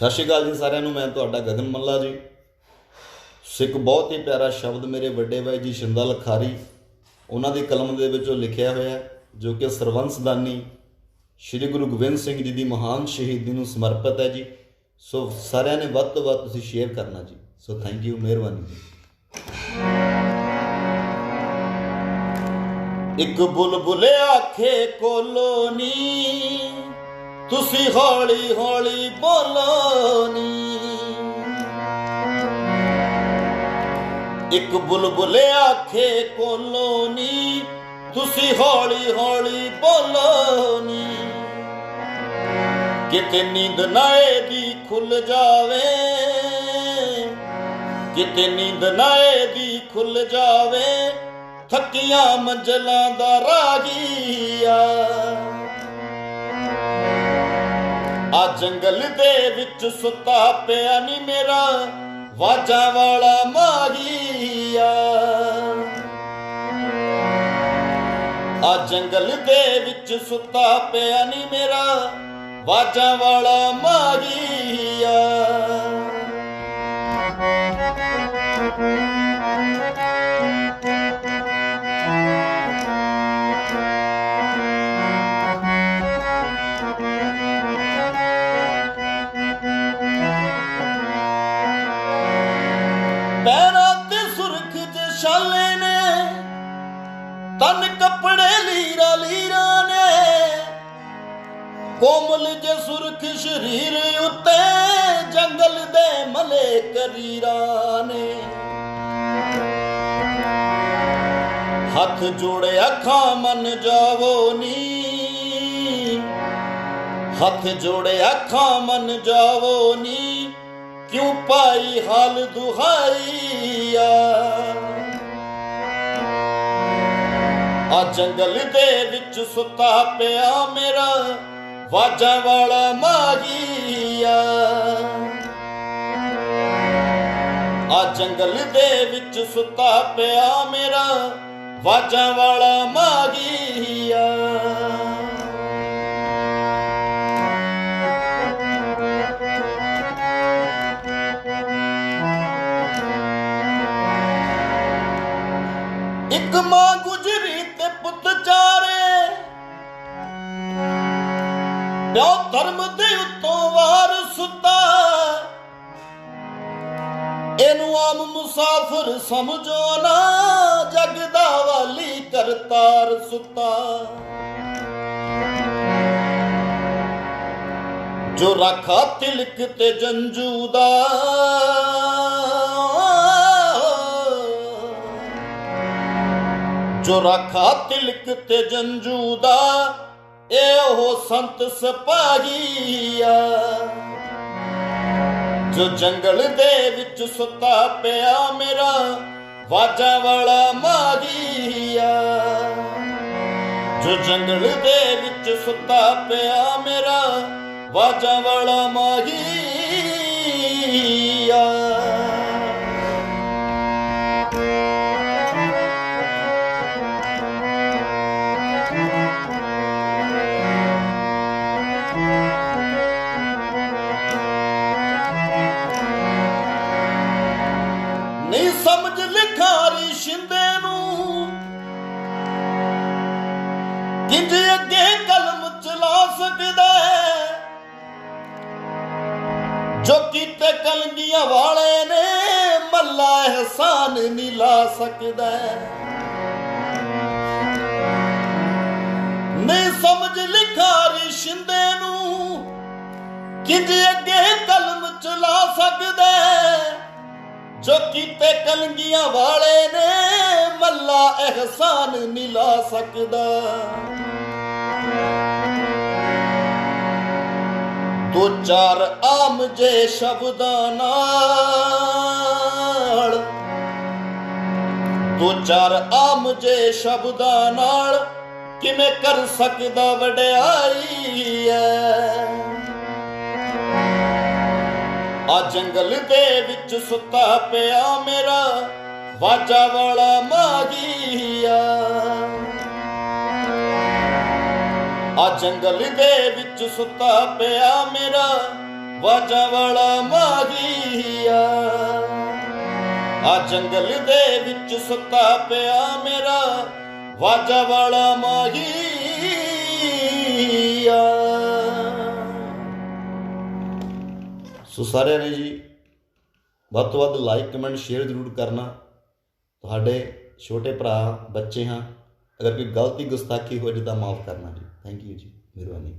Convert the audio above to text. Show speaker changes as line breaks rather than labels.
ਸਤਿ ਸ਼੍ਰੀ ਅਕਾਲ ਜੀ ਸਾਰਿਆਂ ਨੂੰ, ਮੈਂ ਤੁਹਾਡਾ ਗਗਨ ਮੱਲਾ ਜੀ। ਸਿੱਖ ਬਹੁਤ ਹੀ ਪਿਆਰਾ ਸ਼ਬਦ ਮੇਰੇ ਵੱਡੇ ਭਾਈ ਜੀ ਸ਼ਿੰਦਾ ਲਖਾਰੀ, ਉਹਨਾਂ ਦੀ ਕਲਮ ਦੇ ਵਿੱਚੋਂ ਲਿਖਿਆ ਹੋਇਆ ਜੋ ਕਿ ਸਰਵੰਸਦਾਨੀ ਸ੍ਰੀ ਗੁਰੂ ਗੋਬਿੰਦ ਸਿੰਘ ਜੀ ਦੀ ਮਹਾਨ ਸ਼ਹੀਦੀ ਨੂੰ ਸਮਰਪਿਤ ਹੈ ਜੀ। ਸੋ ਸਾਰਿਆਂ ਨੇ ਵੱਧ ਤੋਂ ਵੱਧ ਤੁਸੀਂ ਸ਼ੇਅਰ ਕਰਨਾ ਜੀ। ਸੋ ਥੈਂਕ ਯੂ ਮਿਹਰਬਾਨੀ ਜੀ। ਇੱਕ ਬੁਲਬੁਲ ਆਖੇ ਕੋਲੋ ਨੀ ਤੁਸੀਂ ਹੌਲੀ ਹੌਲੀ ਬੋਲੋ ਨੀ। ਇੱਕ ਬੁਲਬੁਲ ਆਖੇ ਕੋਲੋ ਨੀ, ਤੁਸੀਂ ਹੌਲੀ ਹੌਲੀ ਬੋਲੋ ਨੀ। ਕਿਤੇ ਨੀਂਦ ਨਾਏ ਦੀ ਖੁੱਲ ਜਾਵੇ, ਕਿਤੇ ਨੀਂਦ ਨਾਏ ਦੀ ਖੁੱਲ ਜਾਵੇ, ਥੱਕੀਆਂ ਮੰਜ਼ਲਾਂ ਦਾ ਰਾਗੀਆ। ਆ ਜੰਗਲ ਦੇ ਵਿੱਚ ਸੁੱਤਾ ਪਿਆ ਨੀ ਮੇਰਾ, ਵਾਜਾਂ ਵਾਲਾ ਮਾਗੀਆ ਆ ਜੰਗਲ ਦੇ ਵਿੱਚ ਸੁੱਤਾ ਪਿਆ ਨੀ ਮੇਰਾ, ਵਾਜਾਂ ਵਾਲਾ ਮਾਗੀਆ ਪੈਰਾਂ ਤੇ ਸੁਰਖ ਚ ਛਾਲੇ ਨੇ, ਤਨ ਕੱਪੜੇ ਲੀਰਾ ਲੀਰਾ ਨੇ। ਕੋਮਲ ਜੇ ਸੁਰਖ ਸ਼ਰੀਰ ਉੱਤੇ, ਜੰਗਲ ਦੇ ਮਲੇ ਕਰੀਰਾ ਨੇ। ਹੱਥ ਜੋੜੇ ਅੱਖਾਂ ਮਨ ਜਾਵੋ ਨੀ। ਹੱਥ ਜੋੜੇ ਅੱਖਾਂ ਮਨ ਜਾਵੋ ਨੀ। ਕਿਉਂ ਪਾਈ ਹਾਲ ਦੁਹਾਈਆ? ਆ ਜੰਗਲ ਦੇ ਵਿੱਚ ਸੁੱਤਾ ਪਿਆ ਮੇਰਾ, ਵਾਜਾਂ ਵਾਲਾ ਮਾਗੀਆ ਆ ਜੰਗਲ ਦੇ ਵਿੱਚ ਸੁੱਤਾ ਪਿਆ ਮੇਰਾ, ਵਾਜਾਂ ਵਾਲਾ ਮਾਗੀਆ ਇੱਕ ਮਾਂ ਗੁਜਰੀ ਤੇ ਪੁੱਤ ਚਾਰੇ। ਪਿਓ ਧਰਮ ਦੇ ਉੱਤੋਂ ਵਾਰ ਸੁੱਤਾ। ਇਹਨੂੰ ਆਮ ਮੁਸਾਫਰ ਸਮਝੋ ਨਾ, ਜਗ ਦਾ ਵਾਲੀ ਕਰਤਾਰ ਸੁੱਤਾ। ਜੋ ਰੱਖਾ ਤਿਲਕ ਤੇ ਜੰਜੂ ਦਾ ਜੋ ਰਾਖਾ ਤਿਲਕ ਤੇ ਜੰਜੂ ਦਾ, ਇਹ ਉਹ ਸੰਤ ਸਪਾਹੀਆ। ਜੋ ਜੰਗਲ ਦੇ ਵਿੱਚ ਸੁੱਤਾ ਪਿਆ ਮੇਰਾ, ਵਾਜਾਂ ਵਾਲਾ ਮਾਗੀਆ। ਜੋ ਜੰਗਲ ਦੇ ਵਿੱਚ ਸੁੱਤਾ ਪਿਆ ਮੇਰਾ, ਵਾਜਾਂ ਵਾਲਾ ਮਾਗੀਆ। ਕਿੰਜ ਅੱਗੇ ਕਲਮ ਚਲਾ ਸਕਦਾ ਹੈ, ਜੋ ਕੀਤੇ ਕਲੰਗੀਆਂ ਵਾਲੇ ਨੇ, ਮੱਲਾ ਇਹਸਾਨ ਨਹੀਂ ਲਾ ਸਕਦਾ ਨਹੀਂ ਸਮਝ ਲਿਖਾਰੀ ਸ਼ਿੰਦੇ ਨੂੰ ਕਿੰਜ ਅੱਗੇ ਕਲਮ ਚਲਾ ਸਕਦਾ ਹੈ, ਜੋ ਕੀਤੇ ਕਲੰਗੀਆਂ ਵਾਲੇ ਨੇ ਮੱਲਾ ਅਹਿਸਾਨ ਨਹੀਂ ਲਾ ਸਕਦਾ। ਦੋ ਚਾਰ ਆਮ ਜੇ ਸ਼ਬਦਾਂ ਨਾਲ ਦੋ ਚਾਰ ਆਮ ਜੇ ਸ਼ਬਦਾਂ ਨਾਲ ਕਿਵੇਂ ਕਰ ਸਕਦਾ ਵਡਿਆਈ ਐ? ਆ ਜੰਗਲ ਦੇ ਵਿੱਚ ਸੁੱਤਾ ਪਿਆ ਮੇਰਾ ਵਾਜਾ ਵਾਲਾ ਮਾਗੀਆ ਆ ਜੰਗਲ ਦੇ ਵਿੱਚ ਸੁੱਤਾ ਪਿਆ ਮੇਰਾ ਵਾਜਾ ਵਾਲਾ ਮਾਹੀਆ ਆ ਜੰਗਲ ਦੇ ਵਿੱਚ ਸੁੱਤਾ ਪਿਆ ਮੇਰਾ ਵਾਜਾ ਵਾਲਾ ਮਾਹੀਆ ਸੋ ਸਾਰਿਆਂ ਨੇ ਜੀ, ਵੱਧ ਤੋਂ ਵੱਧ ਲਾਈਕ ਕਮੈਂਟ ਸ਼ੇਅਰ ਜ਼ਰੂਰ ਕਰਨਾ। ਤੁਹਾਡੇ ਛੋਟੇ ਭਰਾ, ਬੱਚੇ ਹਾਂ। ਅਗਰ ਕੋਈ ਗਲਤੀ, ਗੁਸਤਾਖੀ ਹੋ ਜੇ ਤਾਂ ਮਾਫ ਕਰਨਾ ਜੀ। ਥੈਂਕ ਯੂ ਜੀ। ਮਿਹਰਬਾਨੀ।